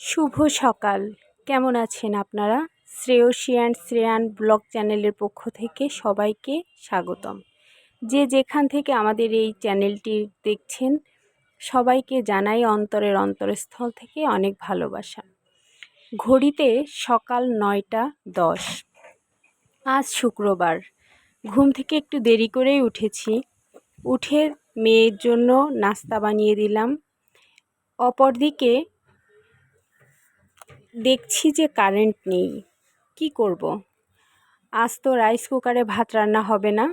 শুভ সকাল। কেমন আছেন আপনারা? শ্রেয়সী অ্যান্ড শ্রেয়ান ব্লগ চ্যানেলের পক্ষ থেকে সবাইকে স্বাগতম। যে যেখান থেকে আমাদের এই চ্যানেলটি দেখছেন, সবাইকে জানাই অন্তরের অন্তরস্থল থেকে অনেক ভালোবাসা। ঘড়িতে সকাল নয়টা দশ। আজ শুক্রবার। ঘুম থেকে একটু দেরি করেই উঠেছি। উঠে মেয়ের জন্য নাস্তা বানিয়ে দিলাম। অপরদিকে দেখছি যে কারেন্ট নেই, কি করব। আজ তো রাইস কুকারে ভাত রান্না হবে না,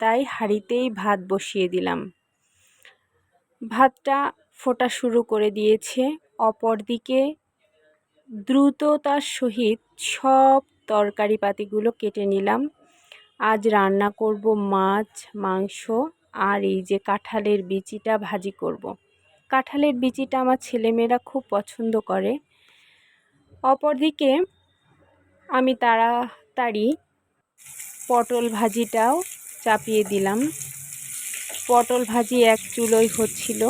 তাই হাঁড়িতেই ভাত বসিয়ে দিলাম ভাতটা ফোটা শুরু করে দিয়েছে, অপরদিকে দ্রুততার সহিত সব তরকারি পাতিগুলো কেটে নিলাম আজ রান্না করব মাছ, মাংস, আর এই যে কাঁঠালের বিচিটা ভাজি করব। কাঁঠালের বিচিটা আমার ছেলেমেয়েরা খুব পছন্দ করে অপরদিকে আমি তাড়াতাড়ি পটল ভাজিটাও চাপিয়ে দিলাম। পটল ভাজি এক চুলোই হচ্ছিল।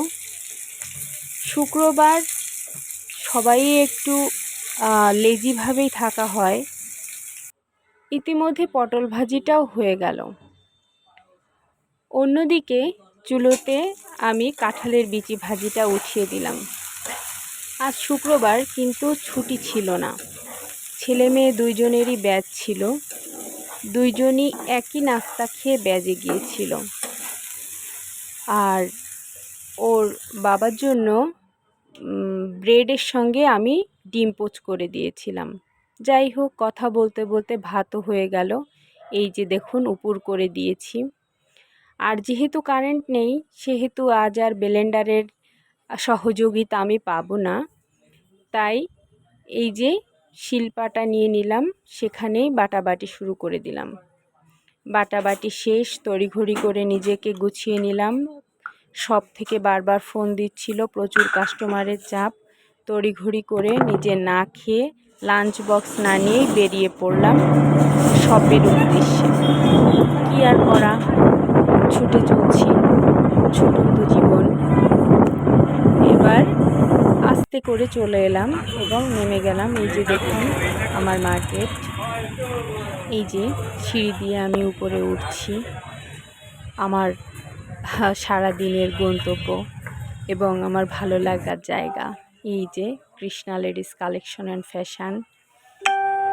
শুক্রবার সবাই একটু লেজিভাবেই থাকা হয়। ইতিমধ্যে পটল ভাজিটাও হয়ে গেল। অন্যদিকে চুলোতে আমি কাঁঠালের বিচি ভাজিটা উঠিয়ে দিলাম। আজ শুক্রবার কিন্তু ছুটি ছিল না। ছেলে মেয়ে দুইজনেরই ব্যাচ ছিল। দুইজনই একই নাস্তা খেয়ে ব্যাজে গিয়েছিল। আর ওর বাবার জন্য ব্রেডের সঙ্গে আমি ডিম পোচ করে দিয়েছিলাম। যাই হোক, কথা বলতে বলতে ভাতও হয়ে গেল। এই যে দেখুন, উপর করে দিয়েছি। আর যেহেতু কারেন্ট নেই, সেহেতু আজ আর ব্লেন্ডারের সহযোগিতা আমি পাবো না। তাই এই যে শিলপাটা নিয়ে নিলাম, সেখানেই বাটাবাটি শুরু করে দিলাম। বাটাবাটি শেষ, তড়িঘড়ি করে নিজেকে গুছিয়ে নিলাম। সব থেকে বারবার ফোন দিচ্ছিল প্রচুর কাস্টমারের চাপ। তড়িঘড়ি করে নিজে না খেয়ে লাঞ্চ বক্স না নিয়েই বেরিয়ে পড়লাম শপের উদ্দেশ্যে। কী আর করা? ছুটে চলছি। আস্তে করে চলে এলাম এবং নেমে গেলাম এই যে দেখুন আমার মার্কেট। এই যে সিঁড়ি দিয়ে আমি উপরে উঠছি। আমার সারা দিনের গন্তব্য এবং আমার ভালো লাগার জায়গা। এই যে Krishna ladies collection and fashion.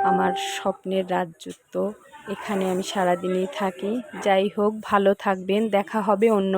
আমার স্বপ্নের রাজযুক্ত এখানে আমি সারাদিনই থাকি। যাই হোক, ভালো থাকবেন। দেখা হবে অন্য